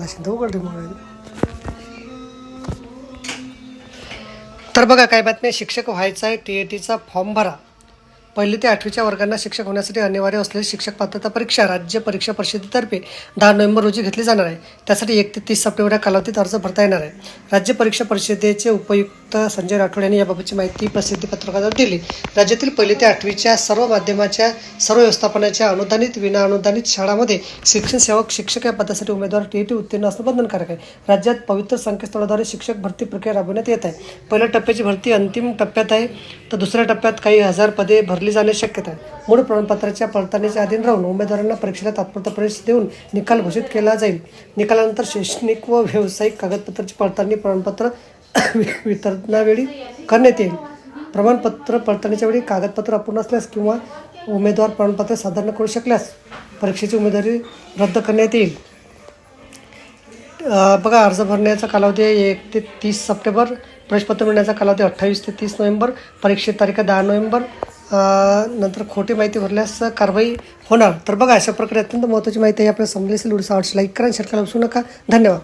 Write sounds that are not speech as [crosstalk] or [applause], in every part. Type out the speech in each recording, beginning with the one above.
निश्चित उघड मोबाईल तर बघा काय बातमी शिक्षक व्हायचा आहे. टी ए टीचा फॉर्म भरा. पहिली ते आठवीच्या वर्गांना शिक्षक होण्यासाठी अनिवार्य असलेली शिक्षक पात्रता परीक्षा राज्य परीक्षा परिषदेतर्फे दहा नोव्हेंबर रोजी घेतली जाणार आहे. त्यासाठी एक ते तीस सप्टेंबर या कालावधीत अर्ज भरता येणार आहे. राज्य परीक्षा परिषदेचे उपयुक्त संजय राठोड यांनी याबाबतची माहिती प्रसिद्धी पत्रकाद्वारे दिली. राज्यातील पहिली ते आठवीच्या सर्व माध्यमाच्या सर्व व्यवस्थापनाच्या अनुदानित विना अनुदानित शाळांमध्ये शिक्षण सेवक शिक्षक या पदासाठी उमेदवार टी टी उत्तीर्ण असणं बंधनकारक आहे. राज्यात पवित्र संकेतस्थळाद्वारे शिक्षक भरती प्रक्रिया राबवण्यात येत आहे. पहिल्या टप्प्याची भरती अंतिम टप्प्यात आहे तर दुसऱ्या टप्प्यात काही हजार पदे भरली जाण्याची शक्यता आहे. मूळ प्रमाणपत्राच्या पडताळणीच्या अधीन राहून उमेदवारांना परीक्षेला तात्पुरता प्रवेश देऊन निकाल घोषित केला जाईल. निकालानंतर शैक्षणिक व व्यावसायिक कागदपत्राची पडताळणी प्रमाणपत्र [laughs] वितरणावेळी करण्यात येईल. प्रमाणपत्र पडताळणीच्या वेळी कागदपत्र अपूर्ण असल्यास किंवा उमेदवार प्रमाणपत्र सादर न करू शकल्यास परीक्षेची उमेदवारी रद्द करण्यात येईल. बघा अर्ज भरण्याचा कालावधी एक ते तीस सप्टेंबर प्रवेशपत्र मिळण्याचा कालावधी अठ्ठावीस ते तीस नोव्हेंबर परीक्षेत तारीख दहा नोव्हेंबर नंतर खोटी माहिती भरल्यास कारवाई होणार. तर बघा अशा प्रकारे अत्यंत महत्त्वाची माहिती आहे. आपल्याला समजली असेल व्हिडिओ आवडची लाईक करा शेअर करायला विसरू नका. धन्यवाद.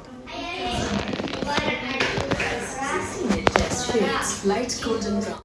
light golden brown.